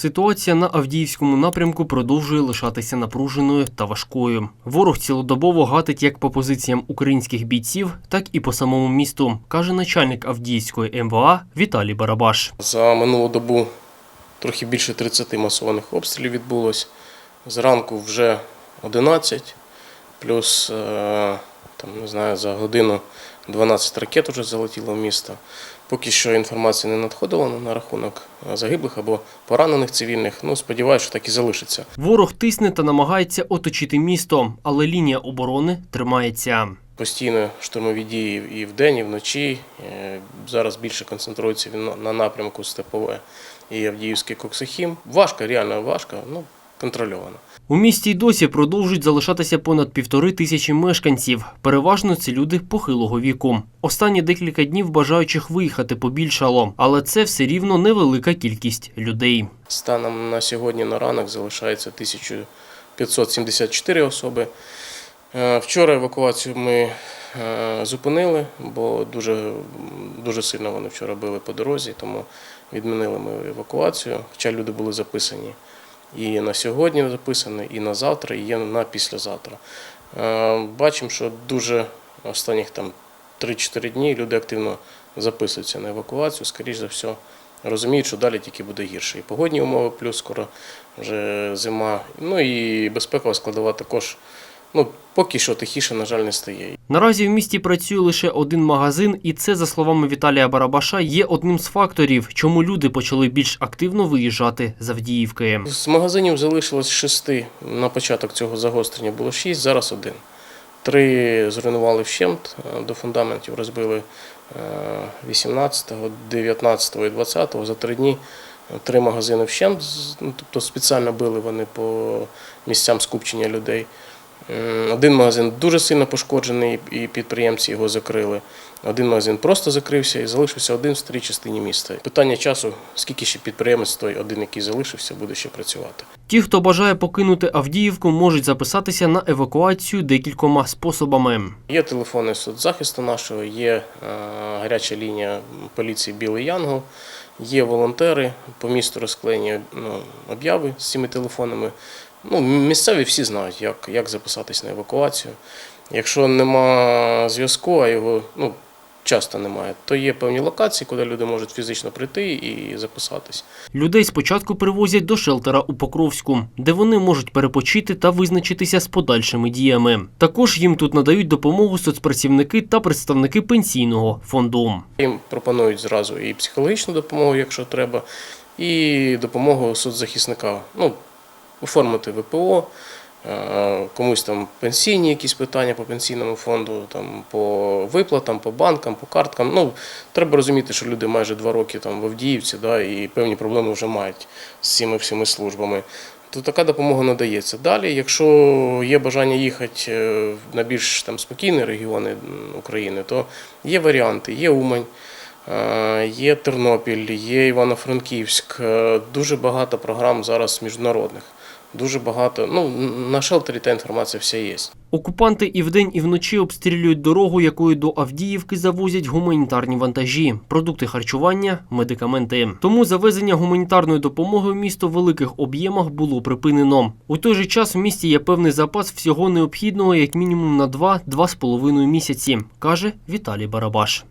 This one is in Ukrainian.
Ситуація на Авдіївському напрямку продовжує лишатися напруженою та важкою. Ворог цілодобово гатить як по позиціям українських бійців, так і по самому місту, каже начальник Авдіївської МВА Віталій Барабаш. За минулу добу трохи більше 30 масованих обстрілів відбулось. Зранку вже 11, плюс е, там, не знаю, за годину 12 ракет вже залетіло в місто. Поки що інформація не надходила на рахунок загиблих або поранених цивільних. Ну, сподіваюся, що так і залишиться. Ворог тисне та намагається оточити місто, але лінія оборони тримається. Постійно штурмові дії і вдень, і вночі. Е, Зараз більше концентрується на- на напрямку Степове і Авдіївський Коксихім. Важко, реально важко, ну контрольовано. У місті й досі продовжують залишатися понад півтори тисячі мешканців. Переважно це люди похилого віку. Останні декілька днів бажаючих виїхати побільшало, але це все рівно невелика кількість людей. Станом на сьогодні на ранок залишається 1574 особи. Е, Вчора евакуацію ми е, зупинили, бо дуже, дуже сильно вони вчора били по дорозі, тому відмінили ми евакуацію. Хоча люди були записані і на сьогодні записане, і на завтра, і є на післязавтра. Е, Бачимо, що дуже останніх там 3-4 дні люди активно записуються на евакуацію, скоріш за все розуміють, що далі тільки буде гірше. І погодні умови, плюс скоро вже зима. Ну і безпекова складова також. Ну, поки що тихіше, на жаль, не стає. Наразі в місті працює лише один магазин, і це, за словами Віталія Барабаша, є одним з факторів, чому люди почали більш активно виїжджати з Авдіївки. З магазинів залишилось шести. На початок цього загострення було шість, зараз один. Три зруйнували вщент, е, до фундаментів розбили е, 18-го, 19-го і 20-го. За три дні е, три магазини вщент, ну, тобто спеціально били вони по місцям скупчення людей. М, Один магазин дуже сильно пошкоджений, і підприємці його закрили. Один магазин просто закрився і залишився один в старій частині міста. Питання часу, скільки ще підприємець той один, який залишився, буде ще працювати. Ті, хто бажає покинути Авдіївку, можуть записатися на евакуацію декількома способами. Є телефони соцзахисту нашого, є е, гаряча лінія поліції Білий Янгол, є волонтери по місту розклеєні ну, обяви з цими телефонами. Ну, місцеві всі знають, як, як записатись на евакуацію. Якщо нема зв'язку, а його ну, часто немає, то є певні локації, куди люди можуть фізично прийти і записатись. Людей спочатку привозять до шелтера у Покровську, де вони можуть перепочити та визначитися з подальшими діями. Також їм тут надають допомогу соцпрацівники та представники пенсійного фонду. Їм пропонують зразу і психологічну допомогу, якщо треба, і допомогу соцзахисника. Ну, оформити ВПО, е, комусь там пенсійні якісь питання по пенсійному фонду, там, по виплатам, по банкам, по карткам. Ну, треба розуміти, що люди майже два роки там в Авдіївці, да, і певні проблеми вже мають з цими всіми службами. То така допомога надається. Далі, якщо є бажання їхати е, на більш там спокійні регіони України, то є варіанти, є Умань. Е, Є Тернопіль, є Івано-Франківськ. Дуже багато програм зараз міжнародних. Дуже багато. Ну, на шелтері та інформація вся є. Окупанти і вдень, і вночі обстрілюють дорогу, якою до Авдіївки завозять гуманітарні вантажі, продукти харчування, медикаменти. Тому завезення гуманітарної допомоги в місто в великих об'ємах було припинено. У той же час в місті є певний запас всього необхідного, як мінімум на 2-2,5 місяці, каже Віталій Барабаш.